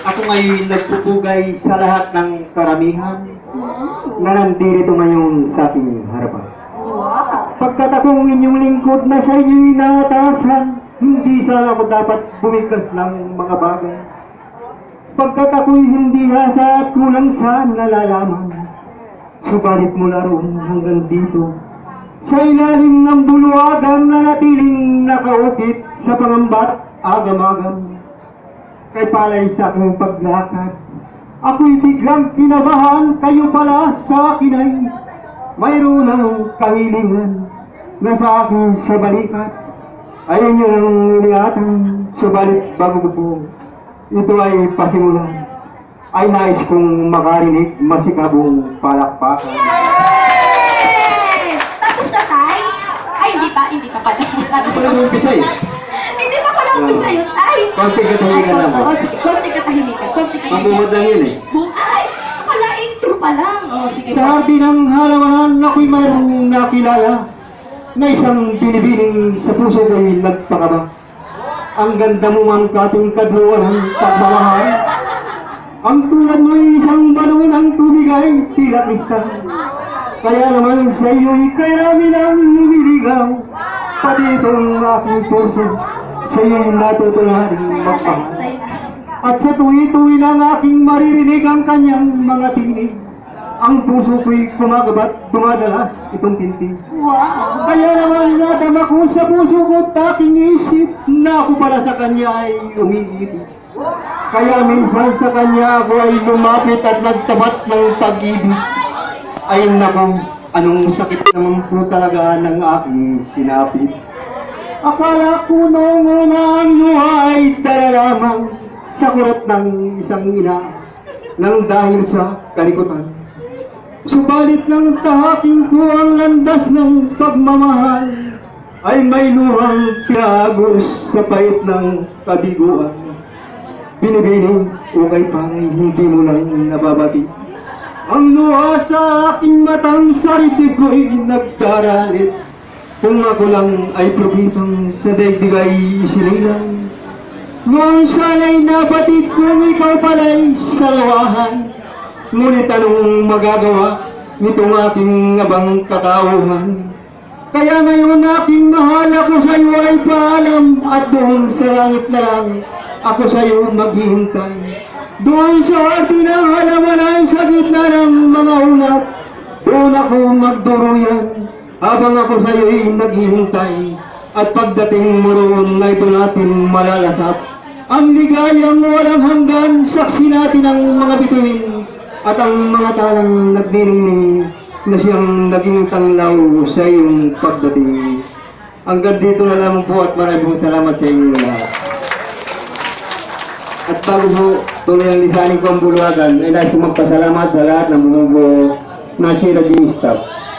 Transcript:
Ako ngayon nagpupugay sa lahat ng karamihan na nandito ngayon sa aking harapan. Pagkat akong inyong lingkod na sa inyo'y naatasan, hindi sana ako dapat bumigas ng mga bagay. Pagkat ako'y hindi hasa at kulang sa nalalaman, subalit mula roon hanggang dito, sa ilalim ng bulwagan na natiling nakaukit sa pangambat agam-agam. Kay palay sa aking paglakad, ako'y biglang kinabahan, kayo pala sa akin ay mayroon ng kahilingan na sa akin sa balikat. Ayaw niyo nang iniatan, subalit bago ko po ito ay pasimulan. Ay nais kong makarinig masikabong palakpakan. Yay! Tapos na, Tay? Ay, hindi pa, hindi pa pala. Ito lang yung umpisa eh. Hindi pa pala umpisa yun, Tay. Konti katahimikan lang po. Konti katahimikan. Konti katahimikan. Lang yun eh. Ay, pala intro pa lang. Oo, sige. Sa hardin ng halawanan, ako'y mayroong nakilala na isang binibining sa puso ko'y nagpakaba. Ang ganda mo man kating kadluan ng pagmamahal. Ang tulad mo'y isang balon ng tubig ay tila kristal. Kaya naman sa iyo'y kay namin ang lumiligaw. Pati itong aking puso, sa iyo'y natutunan magpahal. At sa tuwi-tuwi ng aking maririnig ang kanyang mga tinig, ang puso ko'y kumagabat, dumadalas itong tintig. Wow. Kaya naman nadama ko sa puso ko at aking isip na ako pala sa kanya ay umiibig. Kaya minsan sa kanya ako ay lumapit at nagtapat ng pag-ibig. Ay nako, anong sakit naman po talaga ng aking sinapit. Akala ko noong una ang luha ay sa kurat ng isang ina nang dahil sa kalikutan. Subalit ng tahaking ko ang landas ng pagmamahal ay may luhang pinagos sa pait ng kabiguan. Binibining o kay pangay hindi mo lang nababati. Ang luha sa aking matang sariti ko'y nagdaralit. Kung ako lang ay propitong sa daigdig ay isinilang. Noon sana'y nabatid kung ikaw pala'y salawahan. Ngunit anong magagawa nitong aking abang katauhan? Kaya ngayon aking mahal ako sa iyo ay paalam at doon sa langit na lang ako sa iyo maghihintay. Doon sa hati ng halamanan sa gitna ng mga ulap, doon ako magduruyan habang ako sa iyo ay naghihintay. At pagdating mo roon na ito natin malalasap, ang ligayang walang hanggan, saksi natin ang mga bituin at ang mga talang nagdiningning na siyang naging tanglaw sa iyong pagdating. Hanggang dito na lamang po at maraming salamat sa inyo lahat. At bago po tuloy ang lisanin ko ang buluhagan, ay nais ko magpasalamat sa lahat ng mga nasira din staff.